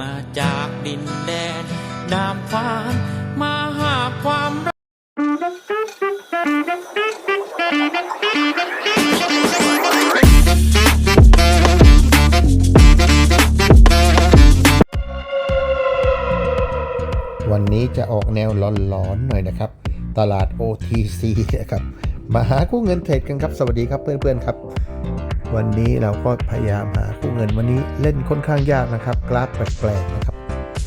มาจากดินแดนนามฟ้ามาหาความรักวันนี้จะออกแนวหลอนๆหน่อยนะครับ ตลาด OTC นะครับ มาหาคู่เงินเทรดกันครับ สวัสดีครับเพื่อนๆครับ วันนี้เราก็พยายามหาคู่เงินวันนี้เล่นค่อนข้างยากนะครับ กราฟแปลกๆนะครับ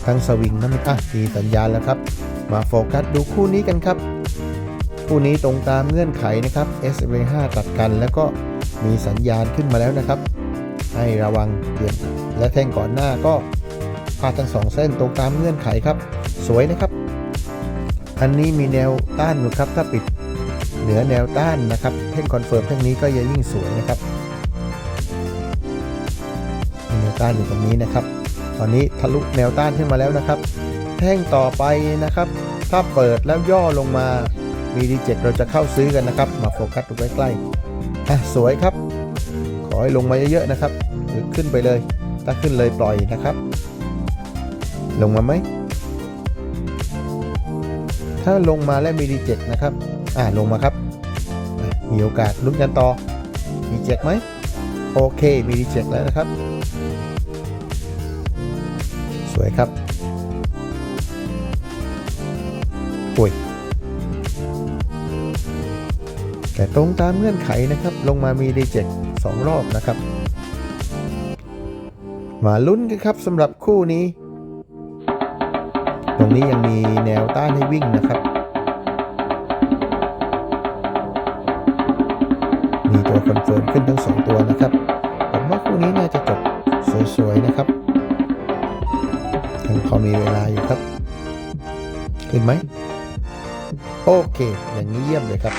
ทั้งสวิงทั้งอะมีสัญญาณแล้วครับ มาโฟกัสดูคู่นี้กันครับคู่นี้ตรงตามเงื่อนไขนะครับ s v 5ตัดกันแล้วก็มีสัญญาณขึ้นมาแล้วนะครับ ให้ระวังเตือนและแท่งก่อนหน้าก็พาทั้งสองเส้นตรงตามเงื่อนไขครับ สวยนะครับ อันนี้มีแนวต้านอยู่ครับถ้าปิดเหนือแนวต้านนะครับแท่งคอนเฟิร์มแท่งนี้ก็จะยิ่งสวยนะครับ ต้านอยู่ตรงนี้นะครับ ตอนนี้ทะลุแนวต้านขึ้นมาแล้วนะครับ แท่งต่อไปนะครับ ถ้าเปิดแล้วย่อลงมามีดีเจ็เราจะเข้าซื้อกันนะครับ มาโฟกัสดูใกล้ๆอะสวยครับ ขอให้ลงมาเยอะๆนะครับ หรือขึ้นไปเลย ถ้าขึ้นเลยปล่อยนะครับ ลงมาไหม ถ้าลงมาและมีดีเจ็นะครับ อ่าลงมาครับ มีโอกาสลุ้นกันต่อ มีเจ็ไหมโอเค มีดีเจ็แล้วนะครับ สวยครับอุ้ยแต่ตรงตามเงื่อนไขนะครับ ลงมามีดีเจ็สองรอบนะครับ มาลุ้นกันครับสำหรับคู่นี้ ตรงนี้ยังมีแนวต้านให้วิ่งนะครับ มีตัวคอนเฟิร์มขึ้นทั้งสองตัวนะครับ ผมว่าคู่นี้น่าจะจบสวยๆนะครับ ยังพอมีเวลาอยู่ครับ ขึ้นไหม โอเค อย่างนี้เยี่ยมเลยครับ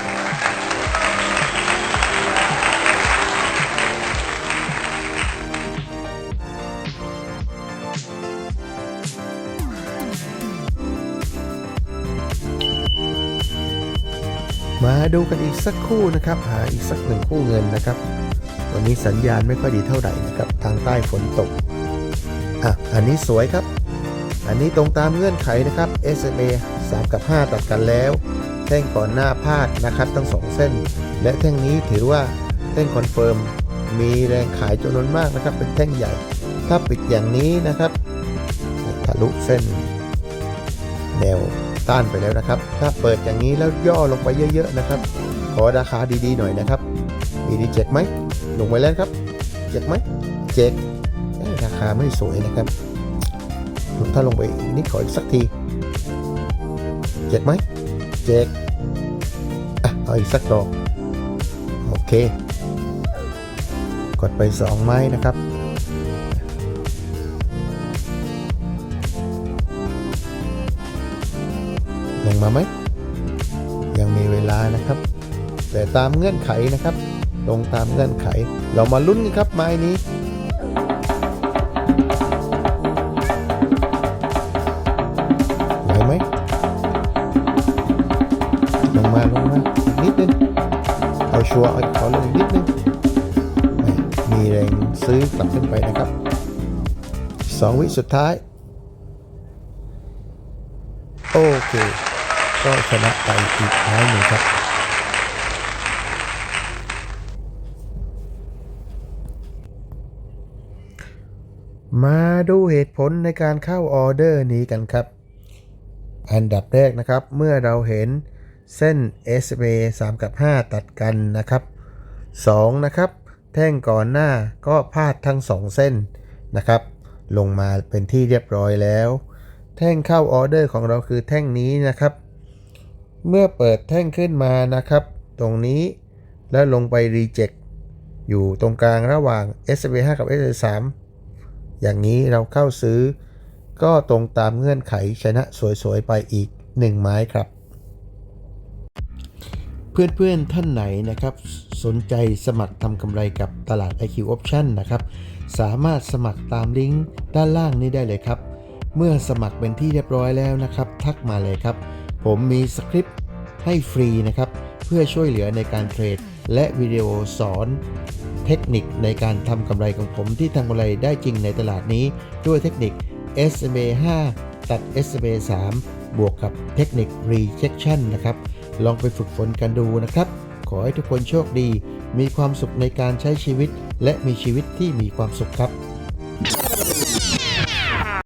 มาดูกันอีกสักคู่นะครับ หาอีกสักหนึ่งคู่เงินนะครับวันนี้สัญญาณไม่ค่อยดีเท่าไหร่นะครับ ทางใต้ฝนตก อะ อันนี้สวยครับ อันนี้ตรงตามเงื่อนไขนะครับ SMA 3 กับ 5 ตัดกันแล้ว แท่งก่อนหน้าพาดนะครับทั้งสองเส้น และแท่งนี้ถือว่าแท่งคอนเฟิร์มมีแรงขายจำนวนมากนะครับ เป็นแท่งใหญ่ ถ้าปิดอย่างนี้นะครับทะลุเส้น แนวต้านไปแล้วนะครับ ถ้าเปิดอย่างนี้แล้วย่อลงไปเยอะๆนะครับ ขอราคาดีๆหน่อยนะครับมีดีเจ็กไหมลงไปแล้วครับ เจ็กไหมเจ็กราคาไม่สวยนะครับ ถ้าลงไปอีกนิดขออีกสักทีเจ็กไหมเจ็กอะเอาอีกสักดอกโอเค กดไปสองไม้นะครับลงมาไหมยังมีเวลานะครับ แต่ตามเงื่อนไขนะครับ ลงตามเงื่อนไข เรามาลุ้นกันครับไม้นี้ มาลงมานิดนึงเอาชัวร์เอาขอลงอีกนิดนึงม,มีแรงซื้อกลับขึ้นไปนะครับสองวิสุดท้าย โอเค ก็ชนะไปอีกท้ายหนึ่งครับ มาดูเหตุผลในการเข้าออเดอร์นี้กันครับ อันดับแรกนะครับ เมื่อเราเห็น เส้น SMA 3 กับ 5 ตัดกันนะครับ 2 นะครับ แท่งก่อนหน้าก็พาดทั้ง 2 เส้นนะครับ ลงมาเป็นที่เรียบร้อยแล้ว แท่งเข้าออเดอร์ของเราคือแท่งนี้นะครับ เมื่อเปิดแท่งขึ้นมานะครับ ตรงนี้แล้วลงไปรีเจ็คอยู่ตรงกลางระหว่าง s อ5กับ s อ3อย่างนี้เราเข้าซื้อ ก็ตรงตามเงื่อนไขชนะสวยๆไปอีก 1 ไม้ครับ เพื่อนๆท่านไหนนะครับ สนใจสมัครทำกำไรกับตลาด IQ Option นะครับ สามารถสมัครตามลิงก์ด้านล่างนี้ได้เลยครับ เมื่อสมัครเป็นที่เรียบร้อยแล้วนะครับ ทักมาเลยครับ ผมมีสคริปต์ให้ฟรีนะครับ เพื่อช่วยเหลือในการเทรด และวิดีโอสอนเทคนิคในการทำกำไรของผมที่ทำกำไรได้จริงในตลาดนี้ ด้วยเทคนิค SMA 5 ตัด SMA 3บวกกับเทคนิค rejection นะครับ ลองไปฝึกฝนกันดูนะครับ ขอให้ทุกคนโชคดี มีความสุขในการใช้ชีวิต และมีชีวิตที่มีความสุขครับ